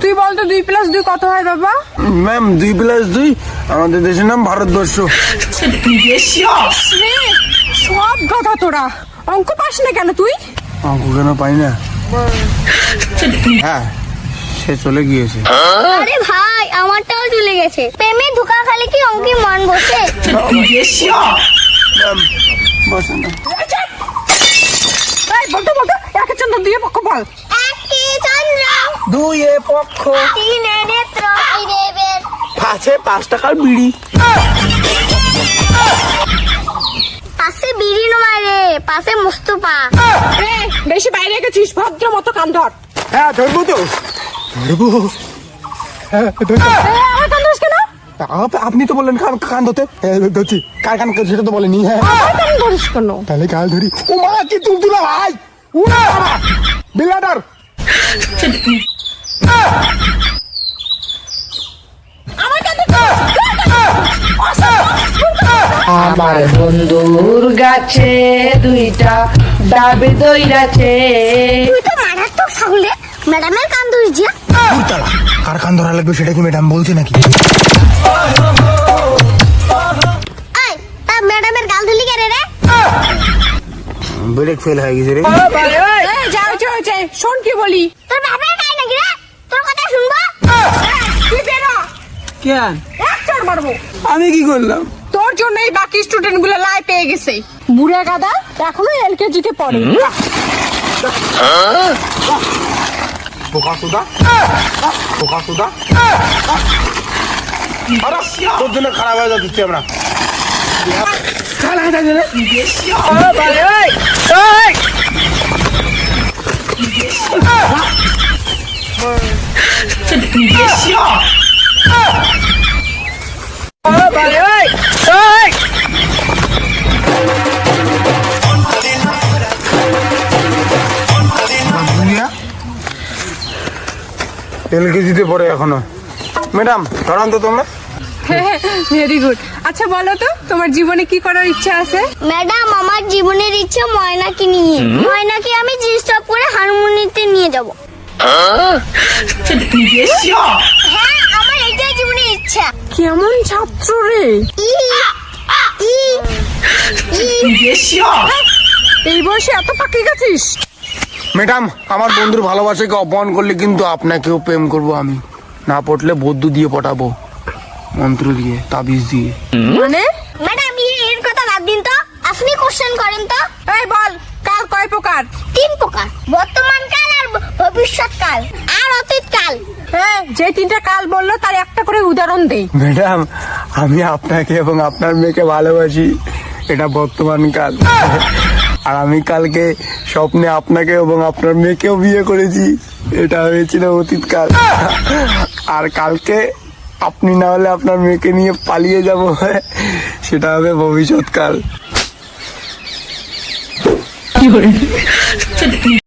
তুই বল তো দুই প্লাস দুই কত হয় বাবা? ম্যাম দুই প্লাস দুই আমাদের দেশের নাম ভারতবর্ষ। রে, সব কথা তোরা। অঙ্ক পাস না কেন তুই? অঙ্ক কেন পাই না? হ্যাঁ সে চলে গিয়েছে। আরে ভাই আমারটাও চলে গেছে। প্রেমে ধোকা খালে কি অঙ্কে মন বসে? ম্যাম বসে না। বলতো একে চন্দ্র দিয়ে পক্ষ বল। এ পক্ষ। তিনে নেত্র। পাঁচে পাঁচ টাকার বিড়ি। পাশে বিড়ি নয় রে পাশে মুস্তফা। বেশি বাইরে গেছিস ভদ্র মতো কান ধর। হ্যাঁ ধরবো তো। ধরবো। হ্যাঁ আমার কান ধরিস কেন? আপনি তো বললেন কান কান ধরতে। ধরছি। কার কান সেটা তো বলেনি হ্যাঁ। আমার কান ধরিস কেন? তাহলে কাল ধরি। ও মা কি তুমি দিলা ভাই? উড়া! আমার আমার বন্ধুর গাছে দুইটা ডাবে দইরাছে। তুই তো মারাত্মক সাহলে ম্যাডামের কান ধরিস যা। কার কান ধরা লাগবে সেটা কি ম্যাডাম বলছে নাকি? এই তা ম্যাডামের গাল ধরলি কেন রে? ব্রেক ফেল হয়ে গেছে রে। এই, যা হয়েছে হয়েছে শোন কি বলি? তোর বাপের গায়ে নাকি রে? তোর কথা শুনব? তুই বেরো কেন? এক চড় মারবো। আমি কি করলাম? তোর জন্য বাকি স্টুডেন্টগুলো লাই পেয়ে গেছে। বুড়া গাদা এখনও এলকেজি তে পড়ে। পোকা সুদা পোকা সুদা আরে তোর জন্য খারাপ হয়ে। যাচ্ছে আমরা এলকেজিতে পড়ে এখনও। ম্যাডাম ধরান তো তোমরা। ভেরি গুড আচ্ছা বলো তো তোমার জীবনে কি করার ইচ্ছা আছে? ম্যাডাম আমার জীবনের ইচ্ছে ময়নাকে নিয়ে। ময়নাকে আমি জিন্স টপ করে হারমোনিতে নিয়ে যাব। হ্যাঁ আমার এইটাই জীবনের ইচ্ছা। কেমন ছাত্র রে? এই বয়সে এত পাকি গেছিস? ম্যাডাম আমার বন্ধুর ভালোবাসাকে অপমান করলে কিন্তু আপনাকেও প্রেম করব আমি। না পড়লে বৌদ্ধ দিয়ে পটাবো মন্ত্র দিয়ে তাবিজ দিয়ে। মানে? ম্যাডাম এর কথা বাদ দিন তো। আপনি কোশ্চেন করেন তো। এই বল কাল কয় প্রকার? তিন প্রকার। বর্তমান কাল আর ভবিষ্যৎ কাল। আর অতীত কাল। হ্যাঁ যে তিনটা কাল বলল তার একটা করে উদাহরণ দে। ম্যাডাম আমি আপনাকে এবং আপনার মেয়েকে ভালোবাসি। এটা বর্তমান কাল। আর আমি কালকে স্বপ্নে আপনাকে এবং আপনার মেয়েকেও বিয়ে করেছি। এটা হয়েছিল অতীতকাল। আর কালকে আপনি না হলে আপনার মেয়েকে নিয়ে পালিয়ে যাব, সেটা হবে ভবিষ্যৎকাল।